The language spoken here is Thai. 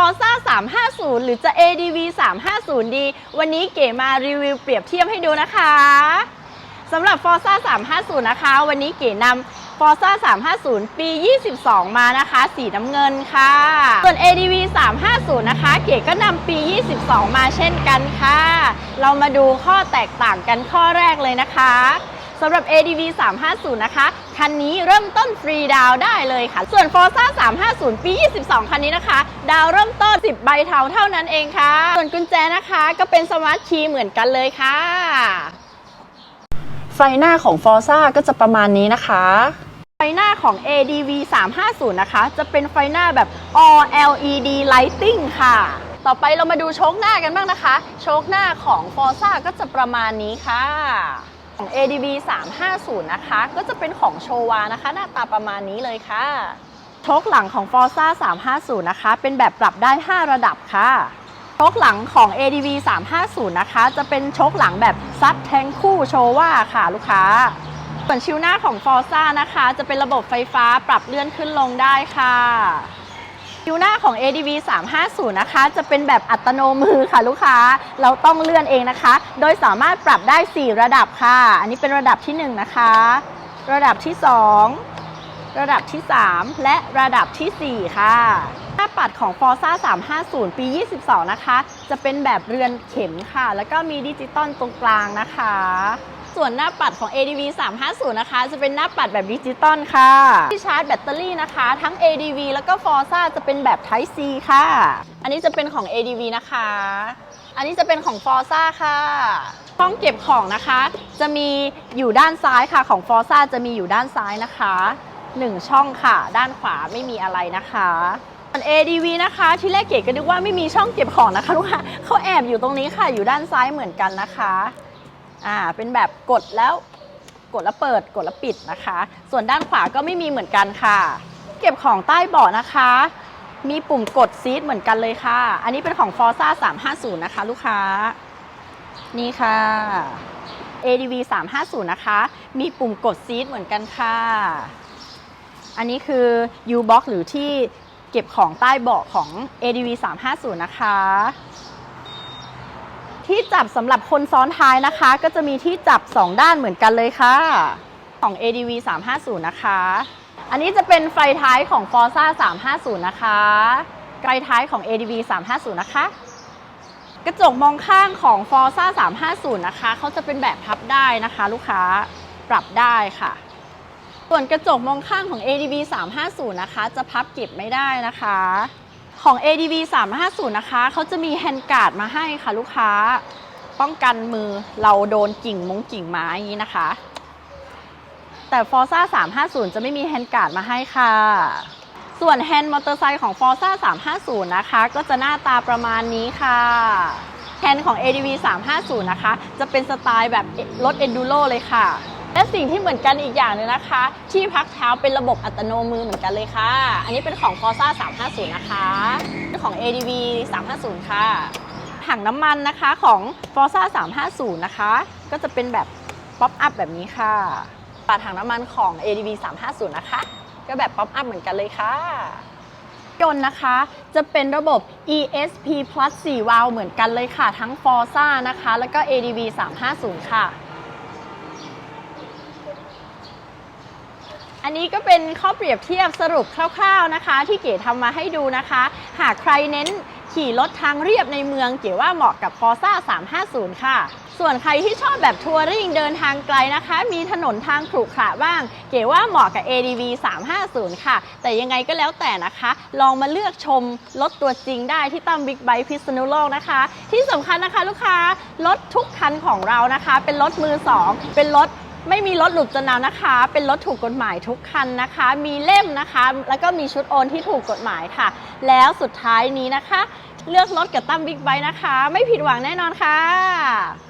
Forza 350 หรือจะ ADV 350ดีวันนี้เก๋มารีวิวเปรียบเทียบให้ดูนะคะสำหรับ Forza 350 นะคะ วันนี้เก๋นำ Forza 350 ปี 22 มานะคะ สีน้ำเงินค่ะ ส่วน ADV 350 นะคะ เก๋ก็นำปี 22 มาเช่นกันค่ะ เรามาดูข้อแตกต่างกันข้อแรกเลยนะคะ สำหรับ ADV 350 นะคะ คันนี้เริ่มต้นฟรีดาวน์ได้เลยค่ะ ส่วน Forza 350 ปี 22 คันนี้นะคะ ดาวน์เริ่มต้น 10 ใบเทาเท่านั้นเองค่ะ ส่วนกุญแจนะคะก็เป็นสมาร์ทคีย์เหมือนกันเลยค่ะ ไฟหน้าของ Forza ก็จะประมาณนี้นะคะไฟหน้าของ ADV 350 นะคะ จะเป็นไฟหน้าแบบ all LED lighting ค่ะ ต่อไปเรามาดูโชคหน้ากันบ้างนะคะ โชคหน้าของ Forza ก็จะประมาณนี้ค่ะ ของ ADV 350 นะคะ ก็จะเป็นของโชวานะคะ หน้าตาประมาณนี้เลยค่ะโชคหลังของ Forza 350 นะคะ เป็นแบบปรับได้ 5 ระดับค่ะโชคหลังของ ADV 350 นะคะ จะเป็นโชคหลังแบบซับแทงคู่โชว่าค่ะลูกค้า ส่วนชิวหน้าของ Forza นะคะ จะเป็นระบบไฟฟ้าปรับเลื่อนขึ้นลงได้ค่ะ ชิวหน้าของ ADV 350 นะคะ จะเป็นแบบอัตโนมือค่ะลูกค้า เราต้องเลื่อนเองนะคะ โดยสามารถปรับได้ 4 ระดับค่ะ อันนี้เป็นระดับที่ 1 นะคะ ระดับที่ 2 ระดับที่ 3 และระดับทีสี่4 ค่ะหน้าปัดของ Forza 350 ปี 22 นะคะ จะเป็นแบบเรือนเข็มค่ะ แล้วก็มีดิจิตอลตรงกลางนะคะ ส่วนหน้าปัดของ ADV 350 นะคะ จะเป็นหน้าปัดแบบดิจิตอลค่ะ ที่ชาร์จแบตเตอรี่นะคะ ทั้ง ADV แล้วก็ Forza จะเป็นแบบ Type C ค่ะ อันนี้จะเป็นของ ADV นะคะ อันนี้จะเป็นของ Forza ค่ะช่องเก็บของนะคะ จะมีอยู่ด้านซ้ายค่ะของ Forza จะมีอยู่ด้านซ้ายนะคะหนึ่งช่องค่ะ ด้านขวาไม่มีอะไรนะคะส่วน ADV นะคะ ที่แรกเก๋ก็นึกว่าไม่มีช่องเก็บของนะคะลูกค้าเขาแอบอยู่ตรงนี้ค่ะอยู่ด้านซ้ายเหมือนกันนะคะ อ่าเป็นแบบกดแล้วกดแล้วเปิดกดแล้วปิดนะคะ ส่วนด้านขวาก็ไม่มีเหมือนกันค่ะ เก็บของใต้เบาะนะคะ มีปุ่มกดซีทเหมือนกันเลยค่ะ อันนี้เป็นของ Forza 350 นะคะ ลูกค้า นี่ค่ะ ADV 350 นะคะ มีปุ่มกดซีทเหมือนกันค่ะ อันนี้คือ U-Box หรือที่เก็บของใต้เบาะของ ADV 350 นะคะ ที่จับสำหรับคนซ้อนท้ายนะคะ ก็จะมีที่จับ 2 ด้านเหมือนกันเลยค่ะ ของ ADV 350 นะคะ อันนี้จะเป็นไฟท้ายของ Forza 350 นะคะไฟท้ายของ ADV 350 นะคะ กระจกมองข้างของ Forza 350 นะคะเขาจะเป็นแบบพับได้นะคะ ลูกค้าปรับได้ค่ะ ส่วนกระจกมองข้างของ ADV 350 นะคะ จะพับเก็บไม่ได้นะคะ ของ ADV 350 นะคะ เขาจะมีแฮนด์การ์ดมาให้ค่ะลูกค้า ป้องกันมือเราโดนกิ่งมงกิ่งไม้อย่างนี้นะคะ แต่ Forza 350 จะไม่มีแฮนด์การ์ดมาให้ค่ะ ส่วนแฮนด์มอเตอร์ไซค์ของ Forza 350 นะคะ ก็จะหน้าตาประมาณนี้ค่ะแฮนด์ของ ADV 350 นะคะ จะเป็นสไตล์แบบรถ Enduro เลยค่ะ และสิ่งที่เหมือนกันอีกอย่างหนึงนะคะ ที่พักเท้าเป็นระบบอัตโนมือเหมือนกันเลยค่ะ อันนี้เป็นของ Forza 350 นะคะของ ADV 350 ค่ะ ถังน้ำมันนะคะของ Forza 350 นะคะ ก็จะเป็นแบบป๊อปอัพแบบนี้ค่ะปาถังน้ำมันของ ADV 350 นะคะ ก็แบบป๊อปอัพเหมือนกันเลยค่ะยนต์นะคะจะเป็นระบบ ESP Plus 4 วาล์วเหมือนกันเลยค่ะ ทั้ง Forza นะคะ แล้วก็ ADV 350 ค่ะ อันนี้ก็เป็นข้อเปรียบเทียบสรุปคร่าวๆนะคะ ที่เก๋ทำมาให้ดูนะคะ หากใครเน้นขี่รถทางเรียบในเมืองเก๋ว่าเหมาะกับ Forza 350 ค่ะ ส่วนใครที่ชอบแบบทัวริงเดินทางไกลนะคะ มีถนนทางขรุขระบ้าง เก๋ว่าเหมาะกับ ADV 350 ค่ะ แต่ยังไงก็แล้วแต่นะคะ ลองมาเลือกชมรถตัวจริงได้ที่ตั้มบิ๊กไบค์พิษณุโลกนะคะ ที่สำคัญนะคะลูกค้ารถทุกคันของเรานะคะ เป็นรถมือสองเป็นรถ ไม่มีรถหลุดจำนำนะคะ เป็นรถถูกกฎหมายทุกคันนะคะ มีเล่มนะคะ แล้วก็มีชุดโอนที่ถูกกฎหมายค่ะ แล้วสุดท้ายนี้นะคะ เลือกรถกับตั้มบิ๊กไบค์นะคะ ไม่ผิดหวังแน่นอนค่ะ